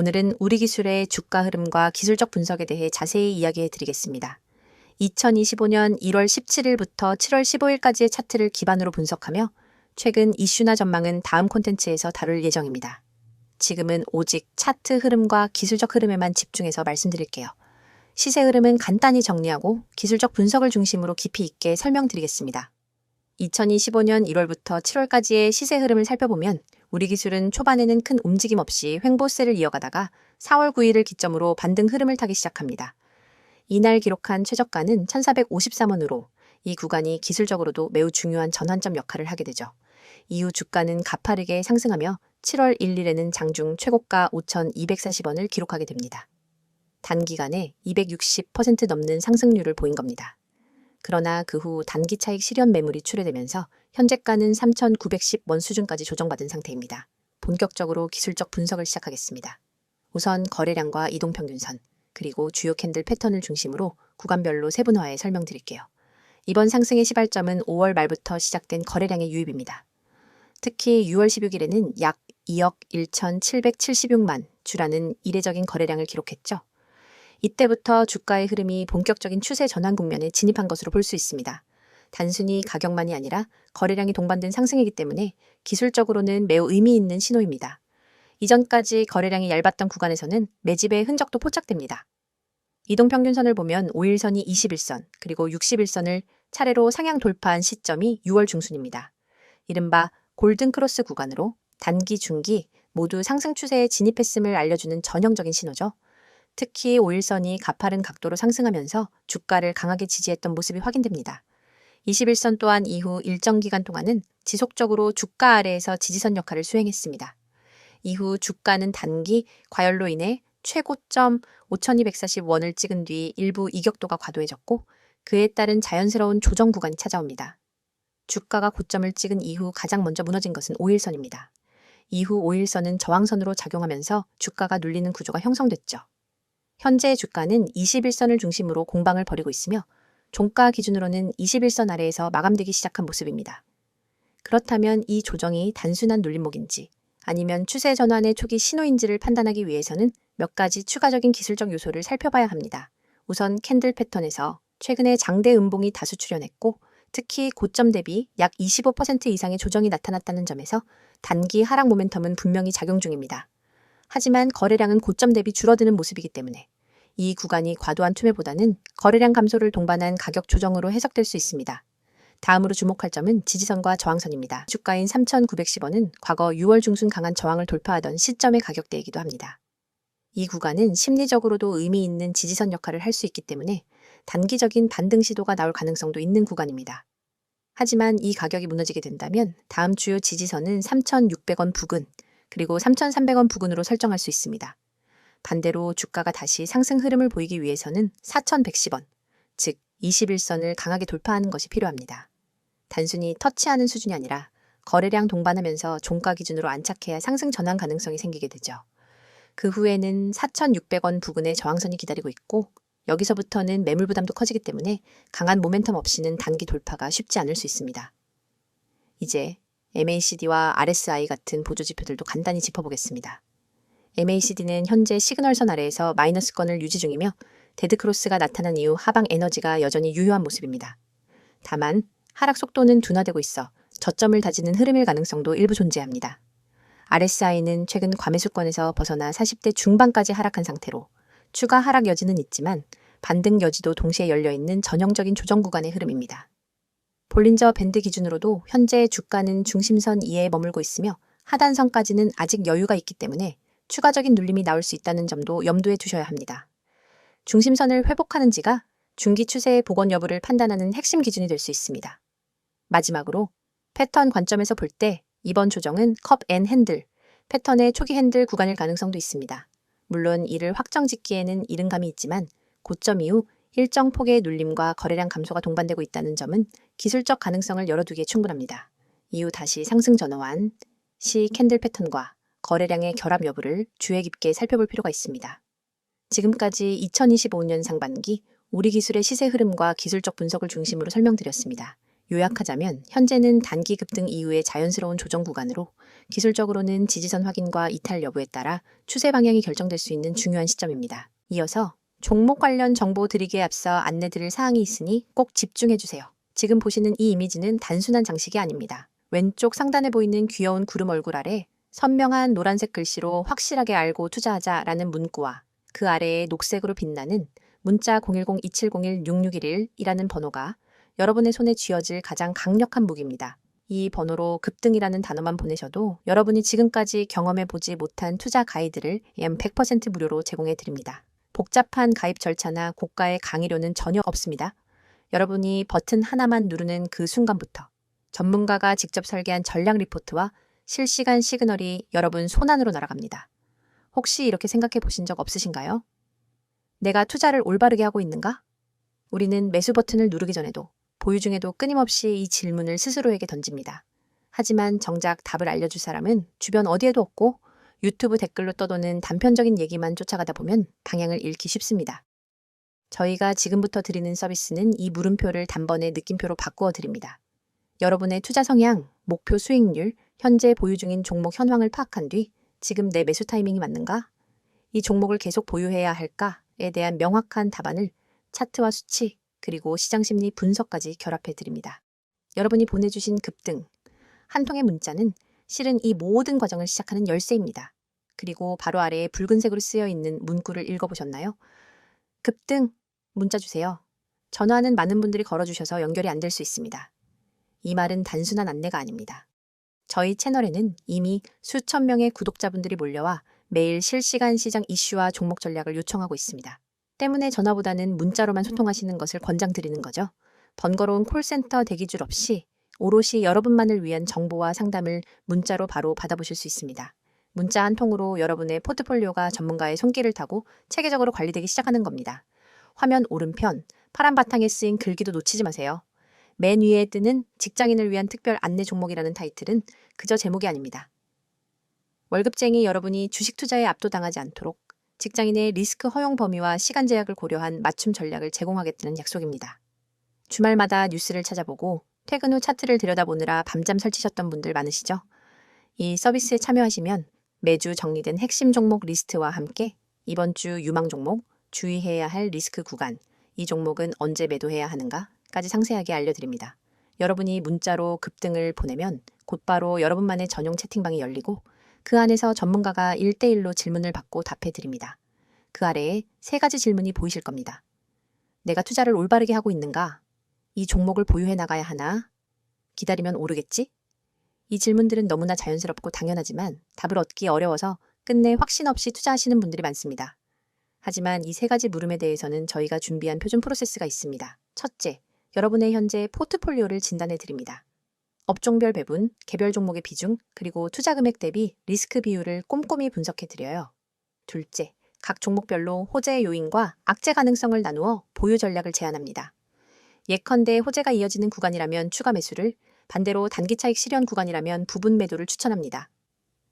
오늘은 우리 기술의 주가 흐름과 기술적 분석에 대해 자세히 이야기해 드리겠습니다. 2025년 1월 17일부터 7월 15일까지의 차트를 기반으로 분석하며 최근 이슈나 전망은 다음 콘텐츠에서 다룰 예정입니다. 지금은 오직 차트 흐름과 기술적 흐름에만 집중해서 말씀드릴게요. 시세 흐름은 간단히 정리하고 기술적 분석을 중심으로 깊이 있게 설명드리겠습니다. 2025년 1월부터 7월까지의 시세 흐름을 살펴보면 우리 기술은 초반에는 큰 움직임 없이 횡보세를 이어가다가 4월 9일을 기점으로 반등 흐름을 타기 시작합니다. 이날 기록한 최저가는 1453원으로 이 구간이 기술적으로도 매우 중요한 전환점 역할을 하게 되죠. 이후 주가는 가파르게 상승하며 7월 1일에는 장중 최고가 5,240원을 기록하게 됩니다. 단기간에 260% 넘는 상승률을 보인 겁니다. 그러나 그 후 단기 차익 실현 매물이 출회되면서 현재가는 3,910원 수준까지 조정받은 상태입니다. 본격적으로 기술적 분석을 시작하겠습니다. 우선 거래량과 이동평균선, 그리고 주요 캔들 패턴을 중심으로 구간별로 세분화해 설명드릴게요. 이번 상승의 시발점은 5월 말부터 시작된 거래량의 유입입니다. 특히 6월 16일에는 약 2억 1,776만 주라는 이례적인 거래량을 기록했죠. 이때부터 주가의 흐름이 본격적인 추세 전환 국면에 진입한 것으로 볼 수 있습니다. 단순히 가격만이 아니라 거래량이 동반된 상승이기 때문에 기술적으로는 매우 의미 있는 신호입니다. 이전까지 거래량이 얇았던 구간에서는 매집의 흔적도 포착됩니다. 이동평균선을 보면 5일선이 21선, 그리고 61선을 차례로 상향 돌파한 시점이 6월 중순입니다. 이른바 골든크로스 구간으로 단기, 중기 모두 상승 추세에 진입했음을 알려주는 전형적인 신호죠. 특히 5일선이 가파른 각도로 상승하면서 주가를 강하게 지지했던 모습이 확인됩니다. 21선 또한 이후 일정 기간 동안은 지속적으로 주가 아래에서 지지선 역할을 수행했습니다. 이후 주가는 단기 과열로 인해 최고점 5240원을 찍은 뒤 일부 이격도가 과도해졌고 그에 따른 자연스러운 조정 구간이 찾아옵니다. 주가가 고점을 찍은 이후 가장 먼저 무너진 것은 5일선입니다. 이후 5일선은 저항선으로 작용하면서 주가가 눌리는 구조가 형성됐죠. 현재 주가는 21선을 중심으로 공방을 벌이고 있으며 종가 기준으로는 21선 아래에서 마감되기 시작한 모습입니다. 그렇다면 이 조정이 단순한 눌림목인지 아니면 추세 전환의 초기 신호인지를 판단하기 위해서는 몇 가지 추가적인 기술적 요소를 살펴봐야 합니다. 우선 캔들 패턴에서 최근에 장대 음봉이 다수 출현했고 특히 고점 대비 약 25% 이상의 조정이 나타났다는 점에서 단기 하락 모멘텀은 분명히 작용 중입니다. 하지만 거래량은 고점 대비 줄어드는 모습이기 때문에 이 구간이 과도한 투매보다는 거래량 감소를 동반한 가격 조정으로 해석될 수 있습니다. 다음으로 주목할 점은 지지선과 저항선입니다. 주가인 3,910원은 과거 6월 중순 강한 저항을 돌파하던 시점의 가격대이기도 합니다. 이 구간은 심리적으로도 의미 있는 지지선 역할을 할 수 있기 때문에 단기적인 반등 시도가 나올 가능성도 있는 구간입니다. 하지만 이 가격이 무너지게 된다면 다음 주요 지지선은 3,600원 부근, 그리고 3,300원 부근으로 설정할 수 있습니다. 반대로 주가가 다시 상승 흐름을 보이기 위해서는 4,110원, 즉 21선을 강하게 돌파하는 것이 필요합니다. 단순히 터치하는 수준이 아니라 거래량 동반하면서 종가 기준으로 안착해야 상승 전환 가능성이 생기게 되죠. 그 후에는 4,600원 부근의 저항선이 기다리고 있고 여기서부터는 매물 부담도 커지기 때문에 강한 모멘텀 없이는 단기 돌파가 쉽지 않을 수 있습니다. 이제 MACD와 RSI 같은 보조 지표들도 간단히 짚어보겠습니다. MACD는 현재 시그널선 아래에서 마이너스권을 유지 중이며 데드크로스가 나타난 이후 하방 에너지가 여전히 유효한 모습입니다. 다만 하락 속도는 둔화되고 있어 저점을 다지는 흐름일 가능성도 일부 존재합니다. RSI는 최근 과매수권에서 벗어나 40대 중반까지 하락한 상태로 추가 하락 여지는 있지만 반등 여지도 동시에 열려 있는 전형적인 조정 구간의 흐름입니다. 볼린저 밴드 기준으로도 현재 주가는 중심선 이에 머물고 있으며 하단선까지는 아직 여유가 있기 때문에 추가적인 눌림이 나올 수 있다는 점도 염두에 두셔야 합니다. 중심선을 회복하는지가 중기 추세의 복원 여부를 판단하는 핵심 기준이 될 수 있습니다. 마지막으로 패턴 관점에서 볼 때 이번 조정은 컵 앤 핸들, 패턴의 초기 핸들 구간일 가능성도 있습니다. 물론 이를 확정 짓기에는 이른 감이 있지만 고점 이후 일정 폭의 눌림과 거래량 감소가 동반되고 있다는 점은 기술적 가능성을 열어두기에 충분합니다. 이후 다시 상승 전환, 시 캔들 패턴과 거래량의 결합 여부를 주의 깊게 살펴볼 필요가 있습니다. 지금까지 2025년 상반기 우리 기술의 시세 흐름과 기술적 분석을 중심으로 설명드렸습니다. 요약하자면 현재는 단기 급등 이후의 자연스러운 조정 구간으로 기술적으로는 지지선 확인과 이탈 여부에 따라 추세 방향이 결정될 수 있는 중요한 시점입니다. 이어서 종목 관련 정보 드리기에 앞서 안내드릴 사항이 있으니 꼭 집중해 주세요. 지금 보시는 이 이미지는 단순한 장식이 아닙니다. 왼쪽 상단에 보이는 귀여운 구름 얼굴 아래 선명한 노란색 글씨로 확실하게 알고 투자하자라는 문구와 그 아래에 녹색으로 빛나는 문자 010-2701-6611이라는 번호가 여러분의 손에 쥐어질 가장 강력한 무기입니다. 이 번호로 급등이라는 단어만 보내셔도 여러분이 지금까지 경험해 보지 못한 투자 가이드를 약100% 무료로 제공해 드립니다. 복잡한 가입 절차나 고가의 강의료는 전혀 없습니다. 여러분이 버튼 하나만 누르는 그 순간부터 전문가가 직접 설계한 전략 리포트와 실시간 시그널이 여러분 손안으로 날아갑니다. 혹시 이렇게 생각해 보신 적 없으신가요? 내가 투자를 올바르게 하고 있는가? 우리는 매수 버튼을 누르기 전에도 보유 중에도 끊임없이 이 질문을 스스로에게 던집니다. 하지만 정작 답을 알려줄 사람은 주변 어디에도 없고 유튜브 댓글로 떠도는 단편적인 얘기만 쫓아가다 보면 방향을 잃기 쉽습니다. 저희가 지금부터 드리는 서비스는 이 물음표를 단번에 느낌표로 바꾸어 드립니다. 여러분의 투자 성향, 목표 수익률, 현재 보유 중인 종목 현황을 파악한 뒤 지금 내 매수 타이밍이 맞는가? 이 종목을 계속 보유해야 할까?에 대한 명확한 답안을 차트와 수치, 그리고 시장 심리 분석까지 결합해 드립니다. 여러분이 보내주신 급등, 한 통의 문자는 실은 이 모든 과정을 시작하는 열쇠입니다. 그리고 바로 아래에 붉은색으로 쓰여 있는 문구를 읽어보셨나요? 급등, 문자 주세요. 전화는 많은 분들이 걸어주셔서 연결이 안 될 수 있습니다. 이 말은 단순한 안내가 아닙니다. 저희 채널에는 이미 수천 명의 구독자분들이 몰려와 매일 실시간 시장 이슈와 종목 전략을 요청하고 있습니다. 때문에 전화보다는 문자로만 소통하시는 것을 권장드리는 거죠. 번거로운 콜센터 대기줄 없이 오롯이 여러분만을 위한 정보와 상담을 문자로 바로 받아보실 수 있습니다. 문자 한 통으로 여러분의 포트폴리오가 전문가의 손길을 타고 체계적으로 관리되기 시작하는 겁니다. 화면 오른편 파란 바탕에 쓰인 글귀도 놓치지 마세요. 맨 위에 뜨는 직장인을 위한 특별 안내 종목이라는 타이틀은 그저 제목이 아닙니다. 월급쟁이 여러분이 주식 투자에 압도당하지 않도록 직장인의 리스크 허용 범위와 시간 제약을 고려한 맞춤 전략을 제공하겠다는 약속입니다. 주말마다 뉴스를 찾아보고 퇴근 후 차트를 들여다보느라 밤잠 설치셨던 분들 많으시죠? 이 서비스에 참여하시면 매주 정리된 핵심 종목 리스트와 함께 이번 주 유망 종목, 주의해야 할 리스크 구간, 이 종목은 언제 매도해야 하는가 까지 상세하게 알려드립니다. 여러분이 문자로 급등을 보내면 곧바로 여러분만의 전용 채팅방이 열리고 그 안에서 전문가가 1대1로 질문을 받고 답해 드립니다. 그 아래에 세 가지 질문이 보이실 겁니다. 내가 투자를 올바르게 하고 있는가? 이 종목을 보유해 나가야 하나? 기다리면 오르겠지? 이 질문들은 너무나 자연스럽고 당연하지만 답을 얻기 어려워서 끝내 확신 없이 투자하시는 분들이 많습니다. 하지만 이 세 가지 물음에 대해서는 저희가 준비한 표준 프로세스가 있습니다. 첫째, 여러분의 현재 포트폴리오를 진단해 드립니다. 업종별 배분, 개별 종목의 비중, 그리고 투자 금액 대비 리스크 비율을 꼼꼼히 분석해 드려요. 둘째, 각 종목별로 호재 요인과 악재 가능성을 나누어 보유 전략을 제안합니다. 예컨대 호재가 이어지는 구간이라면 추가 매수를, 반대로 단기 차익 실현 구간이라면 부분 매도를 추천합니다.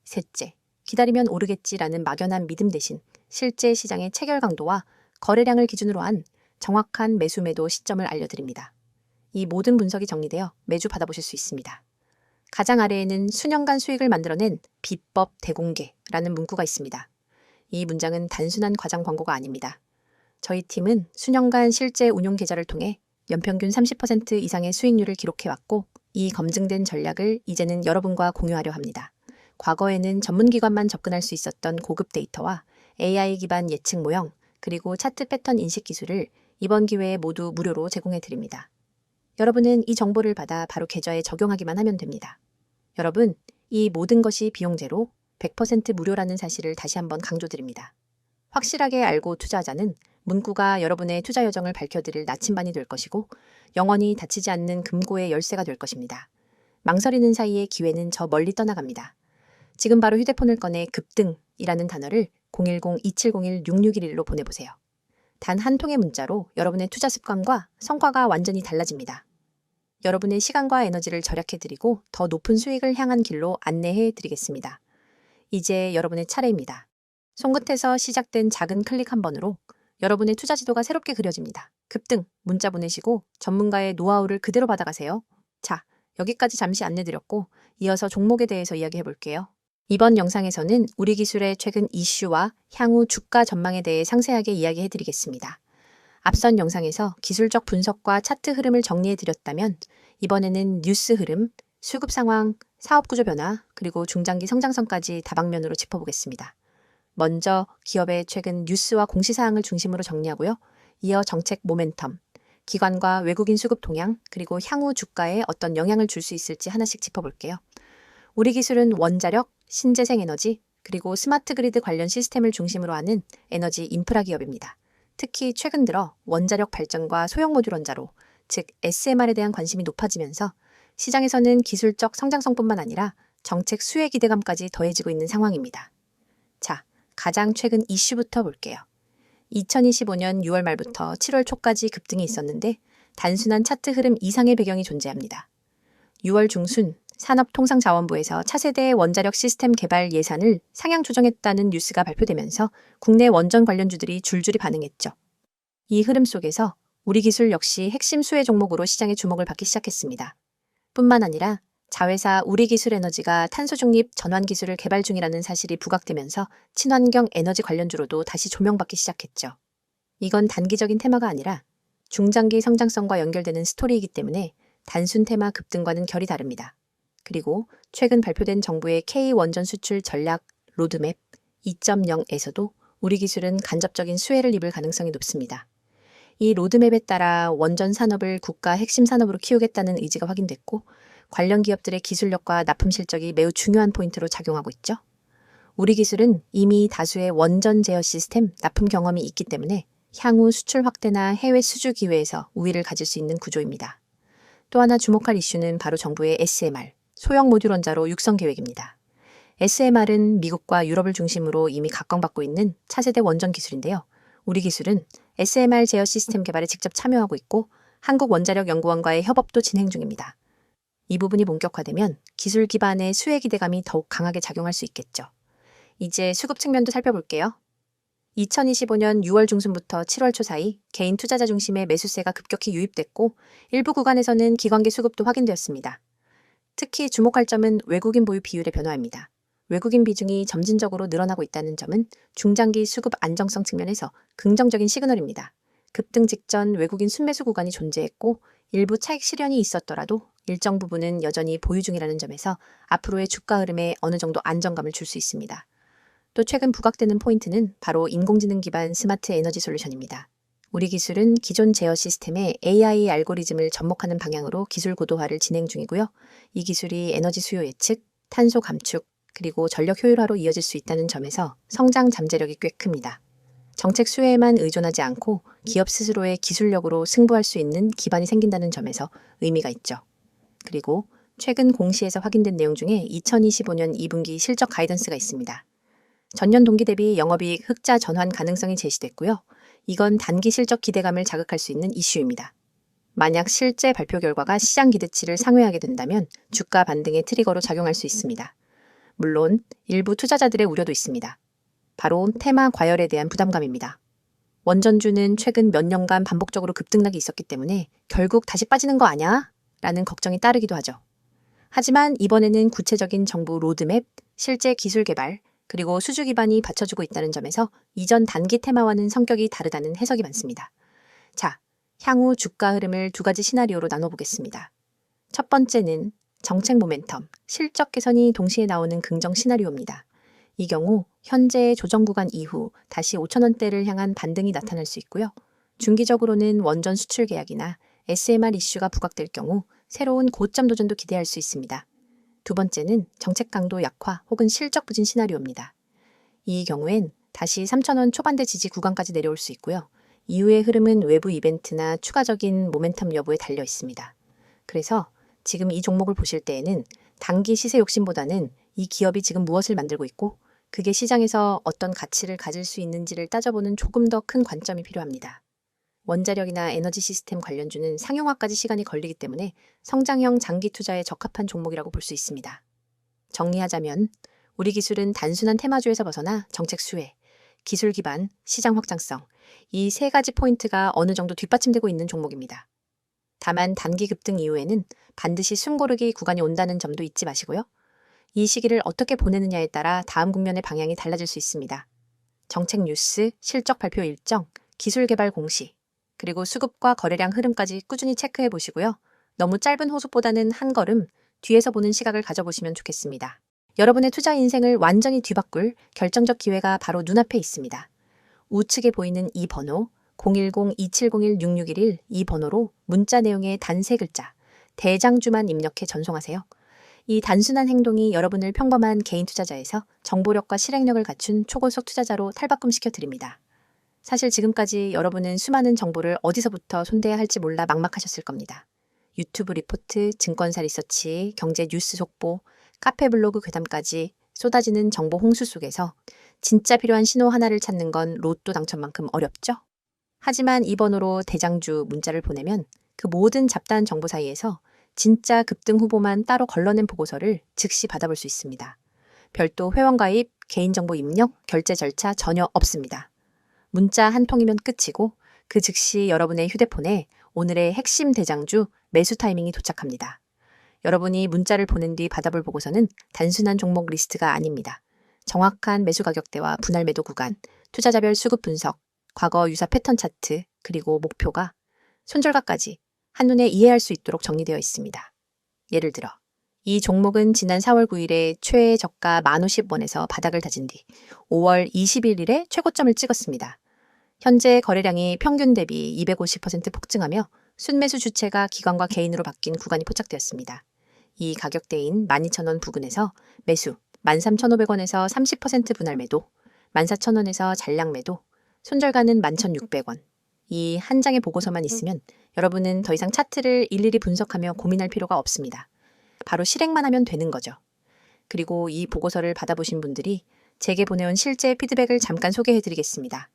셋째, 기다리면 오르겠지라는 막연한 믿음 대신 실제 시장의 체결 강도와 거래량을 기준으로 한 정확한 매수 매도 시점을 알려드립니다. 이 모든 분석이 정리되어 매주 받아보실 수 있습니다. 가장 아래에는 수년간 수익을 만들어낸 비법 대공개라는 문구가 있습니다. 이 문장은 단순한 과장 광고가 아닙니다. 저희 팀은 수년간 실제 운용 계좌를 통해 연평균 30% 이상의 수익률을 기록해왔고 이 검증된 전략을 이제는 여러분과 공유하려 합니다. 과거에는 전문기관만 접근할 수 있었던 고급 데이터와 AI 기반 예측 모형, 그리고 차트 패턴 인식 기술을 이번 기회에 모두 무료로 제공해 드립니다. 여러분은 이 정보를 받아 바로 계좌에 적용하기만 하면 됩니다. 여러분, 이 모든 것이 비용제로 100% 무료라는 사실을 다시 한번 강조드립니다. 확실하게 알고 투자하자는 문구가 여러분의 투자 여정을 밝혀드릴 나침반이 될 것이고 영원히 닫히지 않는 금고의 열쇠가 될 것입니다. 망설이는 사이에 기회는 저 멀리 떠나갑니다. 지금 바로 휴대폰을 꺼내 급등이라는 단어를 010-2701-6611로 보내보세요. 단 한 통의 문자로 여러분의 투자 습관과 성과가 완전히 달라집니다. 여러분의 시간과 에너지를 절약해드리고 더 높은 수익을 향한 길로 안내해 드리겠습니다. 이제 여러분의 차례입니다. 손끝에서 시작된 작은 클릭 한 번으로 여러분의 투자 지도가 새롭게 그려집니다. 급등 문자 보내시고 전문가의 노하우를 그대로 받아가세요. 자, 여기까지 잠시 안내드렸고 이어서 종목에 대해서 이야기해 볼게요. 이번 영상에서는 우리 기술의 최근 이슈와 향후 주가 전망에 대해 상세하게 이야기해 드리겠습니다. 앞선 영상에서 기술적 분석과 차트 흐름을 정리해 드렸다면 이번에는 뉴스 흐름, 수급 상황, 사업 구조 변화, 그리고 중장기 성장성까지 다방면으로 짚어보겠습니다. 먼저 기업의 최근 뉴스와 공시사항을 중심으로 정리하고요. 이어 정책 모멘텀, 기관과 외국인 수급 동향, 그리고 향후 주가에 어떤 영향을 줄 수 있을지 하나씩 짚어볼게요. 우리 기술은 원자력, 신재생 에너지, 그리고 스마트 그리드 관련 시스템을 중심으로 하는 에너지 인프라 기업입니다. 특히 최근 들어 원자력 발전과 소형 모듈 원자로, 즉 SMR에 대한 관심이 높아지면서 시장에서는 기술적 성장성뿐만 아니라 정책 수혜 기대감까지 더해지고 있는 상황입니다. 자, 가장 최근 이슈부터 볼게요. 2025년 6월 말부터 7월 초까지 급등이 있었는데 단순한 차트 흐름 이상의 배경이 존재합니다. 6월 중순 산업통상자원부에서 차세대 원자력 시스템 개발 예산을 상향 조정했다는 뉴스가 발표되면서 국내 원전 관련주들이 줄줄이 반응했죠. 이 흐름 속에서 우리 기술 역시 핵심 수혜 종목으로 시장의 주목을 받기 시작했습니다. 뿐만 아니라 자회사 우리기술에너지가 탄소 중립 전환 기술을 개발 중이라는 사실이 부각되면서 친환경 에너지 관련주로도 다시 조명받기 시작했죠. 이건 단기적인 테마가 아니라 중장기 성장성과 연결되는 스토리이기 때문에 단순 테마 급등과는 결이 다릅니다. 그리고 최근 발표된 정부의 K 원전 수출 전략 로드맵 2.0에서도 우리 기술은 간접적인 수혜를 입을 가능성이 높습니다. 이 로드맵에 따라 원전 산업을 국가 핵심 산업으로 키우겠다는 의지가 확인됐고 관련 기업들의 기술력과 납품 실적이 매우 중요한 포인트로 작용하고 있죠. 우리 기술은 이미 다수의 원전 제어 시스템 납품 경험이 있기 때문에 향후 수출 확대나 해외 수주 기회에서 우위를 가질 수 있는 구조입니다. 또 하나 주목할 이슈는 바로 정부의 SMR, 소형 모듈 원자로 육성 계획입니다. SMR은 미국과 유럽을 중심으로 이미 각광받고 있는 차세대 원전 기술인데요. 우리 기술은 SMR 제어 시스템 개발에 직접 참여하고 있고 한국원자력연구원과의 협업도 진행 중입니다. 이 부분이 본격화되면 기술 기반의 수혜 기대감이 더욱 강하게 작용할 수 있겠죠. 이제 수급 측면도 살펴볼게요. 2025년 6월 중순부터 7월 초 사이 개인 투자자 중심의 매수세가 급격히 유입됐고 일부 구간에서는 기관계 수급도 확인되었습니다. 특히 주목할 점은 외국인 보유 비율의 변화입니다. 외국인 비중이 점진적으로 늘어나고 있다는 점은 중장기 수급 안정성 측면에서 긍정적인 시그널입니다. 급등 직전 외국인 순매수 구간이 존재했고 일부 차익 실현이 있었더라도 일정 부분은 여전히 보유 중이라는 점에서 앞으로의 주가 흐름에 어느 정도 안정감을 줄 수 있습니다. 또 최근 부각되는 포인트는 바로 인공지능 기반 스마트 에너지 솔루션입니다. 우리 기술은 기존 제어 시스템에 AI 알고리즘을 접목하는 방향으로 기술 고도화를 진행 중이고요. 이 기술이 에너지 수요 예측, 탄소 감축, 그리고 전력 효율화로 이어질 수 있다는 점에서 성장 잠재력이 꽤 큽니다. 정책 수혜에만 의존하지 않고 기업 스스로의 기술력으로 승부할 수 있는 기반이 생긴다는 점에서 의미가 있죠. 그리고 최근 공시에서 확인된 내용 중에 2025년 2분기 실적 가이던스가 있습니다. 전년 동기 대비 영업이익 흑자 전환 가능성이 제시됐고요. 이건 단기 실적 기대감을 자극할 수 있는 이슈입니다. 만약 실제 발표 결과가 시장 기대치를 상회하게 된다면 주가 반등의 트리거로 작용할 수 있습니다. 물론 일부 투자자들의 우려도 있습니다. 바로 테마 과열에 대한 부담감입니다. 원전주는 최근 몇 년간 반복적으로 급등락이 있었기 때문에 결국 다시 빠지는 거 아냐? 라는 걱정이 따르기도 하죠. 하지만 이번에는 구체적인 정부 로드맵, 실제 기술 개발, 그리고 수주 기반이 받쳐주고 있다는 점에서 이전 단기 테마와는 성격이 다르다는 해석이 많습니다. 자, 향후 주가 흐름을 두 가지 시나리오로 나눠보겠습니다. 첫 번째는 정책 모멘텀, 실적 개선이 동시에 나오는 긍정 시나리오입니다. 이 경우 현재의 조정 구간 이후 다시 5천원대를 향한 반등이 나타날 수 있고요. 중기적으로는 원전 수출 계약이나 SMR 이슈가 부각될 경우 새로운 고점 도전도 기대할 수 있습니다. 두 번째는 정책 강도 약화 혹은 실적 부진 시나리오입니다. 이 경우엔 다시 3천원 초반대 지지 구간까지 내려올 수 있고요. 이후의 흐름은 외부 이벤트나 추가적인 모멘텀 여부에 달려 있습니다. 그래서 지금 이 종목을 보실 때에는 단기 시세 욕심보다는 이 기업이 지금 무엇을 만들고 있고 그게 시장에서 어떤 가치를 가질 수 있는지를 따져보는 조금 더 큰 관점이 필요합니다. 원자력이나 에너지 시스템 관련주는 상용화까지 시간이 걸리기 때문에 성장형 장기 투자에 적합한 종목이라고 볼 수 있습니다. 정리하자면 우리 기술은 단순한 테마주에서 벗어나 정책 수혜, 기술 기반, 시장 확장성 이 세 가지 포인트가 어느 정도 뒷받침되고 있는 종목입니다. 다만 단기 급등 이후에는 반드시 숨고르기 구간이 온다는 점도 잊지 마시고요. 이 시기를 어떻게 보내느냐에 따라 다음 국면의 방향이 달라질 수 있습니다. 정책 뉴스, 실적 발표 일정, 기술 개발 공시, 그리고 수급과 거래량 흐름까지 꾸준히 체크해 보시고요. 너무 짧은 호흡보다는 한 걸음 뒤에서 보는 시각을 가져보시면 좋겠습니다. 여러분의 투자 인생을 완전히 뒤바꿀 결정적 기회가 바로 눈앞에 있습니다. 우측에 보이는 이 번호 010-2701-6611 이 번호로 문자 내용의 단 세 글자 대장주만 입력해 전송하세요. 이 단순한 행동이 여러분을 평범한 개인 투자자에서 정보력과 실행력을 갖춘 초고속 투자자로 탈바꿈시켜 드립니다. 사실 지금까지 여러분은 수많은 정보를 어디서부터 손대야 할지 몰라 막막하셨을 겁니다. 유튜브 리포트, 증권사 리서치, 경제 뉴스 속보, 카페 블로그 괴담까지 쏟아지는 정보 홍수 속에서 진짜 필요한 신호 하나를 찾는 건 로또 당첨만큼 어렵죠? 하지만 이 번호로 대장주 문자를 보내면 그 모든 잡다한 정보 사이에서 진짜 급등 후보만 따로 걸러낸 보고서를 즉시 받아볼 수 있습니다. 별도 회원가입, 개인정보 입력, 결제 절차 전혀 없습니다. 문자 한 통이면 끝이고 그 즉시 여러분의 휴대폰에 오늘의 핵심 대장주 매수 타이밍이 도착합니다. 여러분이 문자를 보낸 뒤 받아볼 보고서는 단순한 종목 리스트가 아닙니다. 정확한 매수 가격대와 분할 매도 구간, 투자자별 수급 분석, 과거 유사 패턴 차트, 그리고 목표가 손절가까지 한눈에 이해할 수 있도록 정리되어 있습니다. 예를 들어, 이 종목은 지난 4월 9일에 최애 저가 1,050원에서 바닥을 다진 뒤 5월 21일에 최고점을 찍었습니다. 현재 거래량이 평균 대비 250% 폭증하며 순매수 주체가 기관과 개인으로 바뀐 구간이 포착되었습니다. 이 가격대인 12,000원 부근에서 매수 13,500원에서 30% 분할 매도, 14,000원에서 잔량 매도, 손절가는 11,600원. 이 한 장의 보고서만 있으면 여러분은 더 이상 차트를 일일이 분석하며 고민할 필요가 없습니다. 바로 실행만 하면 되는 거죠. 그리고 이 보고서를 받아보신 분들이 제게 보내온 실제 피드백을 잠깐 소개해 드리겠습니다.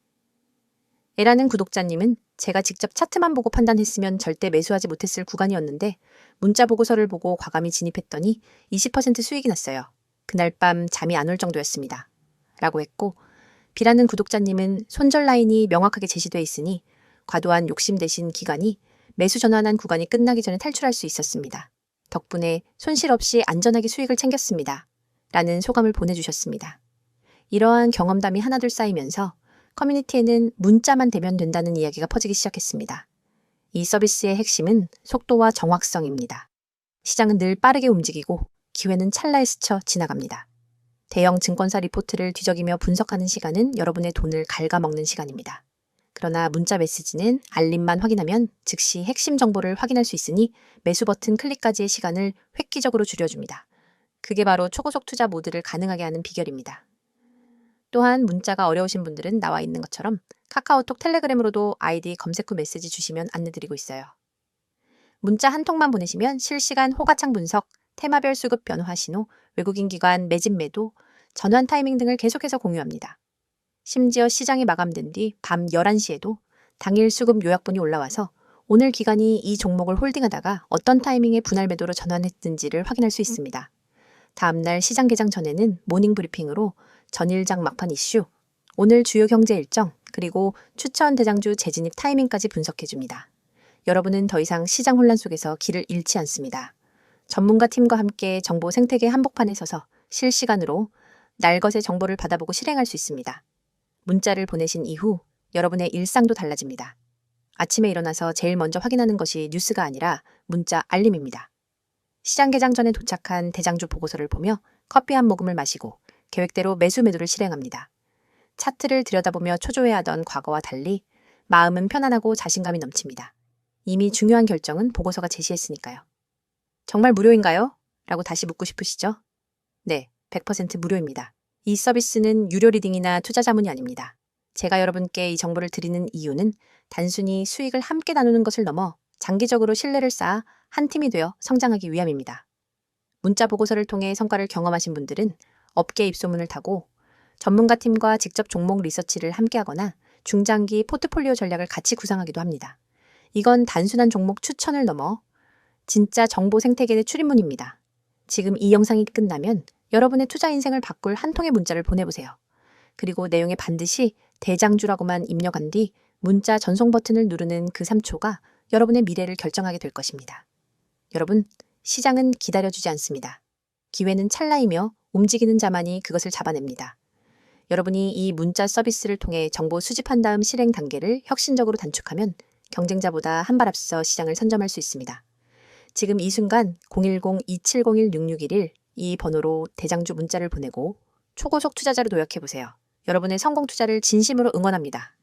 에라는 구독자님은 제가 직접 차트만 보고 판단했으면 절대 매수하지 못했을 구간이었는데 문자 보고서를 보고 과감히 진입했더니 20% 수익이 났어요. 그날 밤 잠이 안 올 정도였습니다. 라고 했고 비라는 구독자님은 손절 라인이 명확하게 제시돼 있으니 과도한 욕심 대신 기간이 매수 전환한 구간이 끝나기 전에 탈출할 수 있었습니다. 덕분에 손실 없이 안전하게 수익을 챙겼습니다. 라는 소감을 보내주셨습니다. 이러한 경험담이 하나둘 쌓이면서 커뮤니티에는 문자만 되면 된다는 이야기가 퍼지기 시작했습니다. 이 서비스의 핵심은 속도와 정확성입니다. 시장은 늘 빠르게 움직이고 기회는 찰나에 스쳐 지나갑니다. 대형 증권사 리포트를 뒤적이며 분석하는 시간은 여러분의 돈을 갉아먹는 시간입니다. 그러나 문자 메시지는 알림만 확인하면 즉시 핵심 정보를 확인할 수 있으니 매수 버튼 클릭까지의 시간을 획기적으로 줄여줍니다. 그게 바로 초고속 투자 모드를 가능하게 하는 비결입니다. 또한 문자가 어려우신 분들은 나와 있는 것처럼 카카오톡 텔레그램으로도 아이디 검색 후 메시지 주시면 안내드리고 있어요. 문자 한 통만 보내시면 실시간 호가창 분석, 테마별 수급 변화 신호, 외국인 기관 매집 매도, 전환 타이밍 등을 계속해서 공유합니다. 심지어 시장이 마감된 뒤 밤 11시에도 당일 수급 요약본이 올라와서 오늘 기간이 이 종목을 홀딩하다가 어떤 타이밍에 분할 매도로 전환했는지를 확인할 수 있습니다. 다음날 시장 개장 전에는 모닝 브리핑으로 전일장 막판 이슈, 오늘 주요 경제 일정, 그리고 추천 대장주 재진입 타이밍까지 분석해줍니다. 여러분은 더 이상 시장 혼란 속에서 길을 잃지 않습니다. 전문가 팀과 함께 정보 생태계 한복판에 서서 실시간으로 날것의 정보를 받아보고 실행할 수 있습니다. 문자를 보내신 이후 여러분의 일상도 달라집니다. 아침에 일어나서 제일 먼저 확인하는 것이 뉴스가 아니라 문자 알림입니다. 시장 개장 전에 도착한 대장주 보고서를 보며 커피 한 모금을 마시고 계획대로 매수 매도를 실행합니다. 차트를 들여다보며 초조해하던 과거와 달리 마음은 편안하고 자신감이 넘칩니다. 이미 중요한 결정은 보고서가 제시했으니까요. 정말 무료인가요? 라고 다시 묻고 싶으시죠? 네, 100% 무료입니다. 이 서비스는 유료 리딩이나 투자 자문이 아닙니다. 제가 여러분께 이 정보를 드리는 이유는 단순히 수익을 함께 나누는 것을 넘어 장기적으로 신뢰를 쌓아 한 팀이 되어 성장하기 위함입니다. 문자 보고서를 통해 성과를 경험하신 분들은 업계 입소문을 타고 전문가 팀과 직접 종목 리서치를 함께 하거나 중장기 포트폴리오 전략을 같이 구상하기도 합니다. 이건 단순한 종목 추천을 넘어 진짜 정보 생태계의 출입문입니다. 지금 이 영상이 끝나면 여러분의 투자 인생을 바꿀 한 통의 문자를 보내보세요. 그리고 내용에 반드시 대장주라고만 입력한 뒤 문자 전송 버튼을 누르는 그 3초가 여러분의 미래를 결정하게 될 것입니다. 여러분, 시장은 기다려주지 않습니다. 기회는 찰나이며 움직이는 자만이 그것을 잡아냅니다. 여러분이 이 문자 서비스를 통해 정보 수집한 다음 실행 단계를 혁신적으로 단축하면 경쟁자보다 한 발 앞서 시장을 선점할 수 있습니다. 지금 이 순간 010-2701-6611 이 번호로 대장주 문자를 보내고 초고속 투자자로 도약해 보세요. 여러분의 성공 투자를 진심으로 응원합니다.